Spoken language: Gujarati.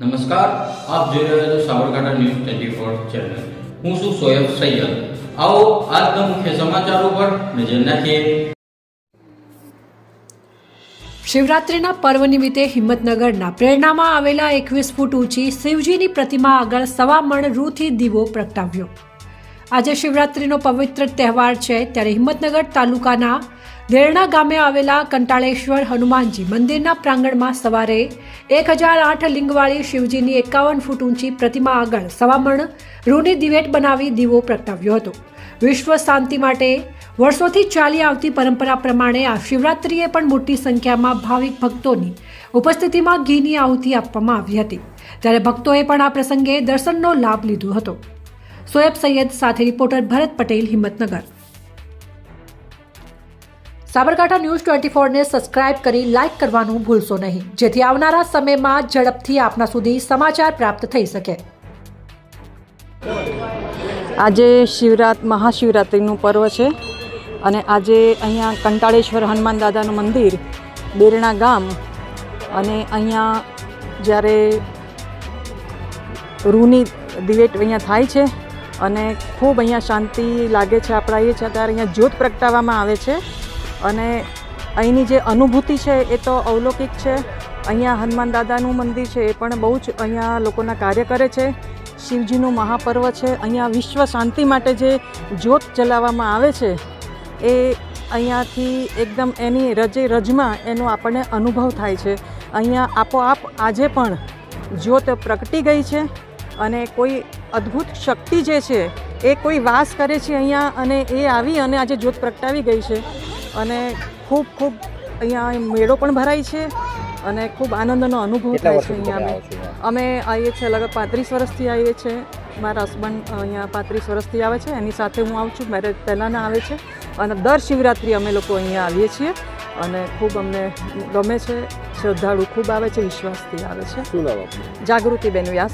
નમસ્કાર, આપ જોઈ રહ્યા છો Sabarkantha news twenty four channel. હું છું સોયબ સૈયદ. આવો આજના મુખ્ય સમાચારો પર નજર નાખીએ. શિવરાત્રિના પર્વ નિમિત્તે હિંમતનગરના પ્રેરણામાં આવેલા એકવીસ ફૂટ ઊંચી શિવજીની પ્રતિમા આગળ સવા મણ રૂથી દીવો પ્રગટાવ્યો. આજે શિવરાત્રિનો પવિત્ર તહેવાર છે, ત્યારે હિંમતનગર તાલુકાના દેરણા ગામે આવેલા કંટાળેશ્વર હનુમાનજી મંદિરના પ્રાંગણમાં સવારે એક હજાર આઠ લિંગવાળી શિવજીની એકાવન ફૂટ ઊંચી પ્રતિમા આગળ સવામણ રૂની દિવેટ બનાવી દીવો પ્રગટાવ્યો હતો. વિશ્વ શાંતિ માટે વર્ષોથી ચાલી આવતી પરંપરા પ્રમાણે આ શિવરાત્રિએ પણ મોટી સંખ્યામાં ભાવિક ભક્તોની ઉપસ્થિતિમાં ઘીની આહુતિ આપવામાં આવી હતી. ત્યારે ભક્તોએ પણ આ પ્રસંગે દર્શનનો લાભ લીધો હતો. સોએબ સૈયદ સાથે reporter Bharat Patel Himmatnagar. Sabarkantha news twenty ફોરને subscribe કરી લાઇક કરવાનું ભૂલશો નહીં. જેથી આવનારા સમયમાં ઝડપથી આપના સુધી સમાચાર પ્રાપ્ત થઈ શકે. આજે શિવરાત, મહાશિવરાત્રિનું પર્વ છે અને આજે અહીંયા કંટાળેશ્વર હનુમાન દાદાનું મંદિર, બેરણા ગામ અને અહીંયા જ્યારે રૂની દિવેટ અહીંયા થાય છે અને ખૂબ અહીંયા શાંતિ લાગે છે આપણા એ છતાં અહીંયા જ્યોત પ્રગટાવવામાં આવે છે. અને અહીંની જે અનુભૂતિ છે એ તો અવલૌકિક છે. અહીંયા હનુમાન દાદાનું મંદિર છે એ પણ બહુ જ અહીંયા લોકોના કાર્ય કરે છે. શિવજીનું મહાપર્વ છે. અહીંયા વિશ્વ શાંતિ માટે જે જ્યોત જલાવવામાં આવે છે એ અહીંયાથી એકદમ એની રજે રજમાં એનો આપણને અનુભવ થાય છે. અહીંયા આપોઆપ આજે પણ જ્યોત પ્રગટી ગઈ છે અને કોઈ અદ્ભુત શક્તિ જે છે એ કોઈ વાસ કરે છે અહીંયા અને એ આવી અને આજે જ્યોત પ્રગટાવી ગઈ છે. અને ખૂબ ખૂબ અહીંયા મેળો પણ ભરાય છે અને ખૂબ આનંદનો અનુભવ થાય છે અહીંયા અમે. અમે આવીએ છીએ લગભગ પાંત્રીસ વર્ષથી આવીએ છીએ. મારા હસબન્ડ અહીંયા પાંત્રીસ વર્ષથી આવે છે. એની સાથે હું આવું છું. મેરેજ પહેલાંના આવે છે. અને દર શિવરાત્રિ અમે લોકો અહીંયા આવીએ છીએ. અને ખૂબ અમને ગમે છે. શ્રદ્ધાળુ ખૂબ આવે છે. વિશ્વાસથી આવે છે. જાગૃતિબેન વ્યાસ.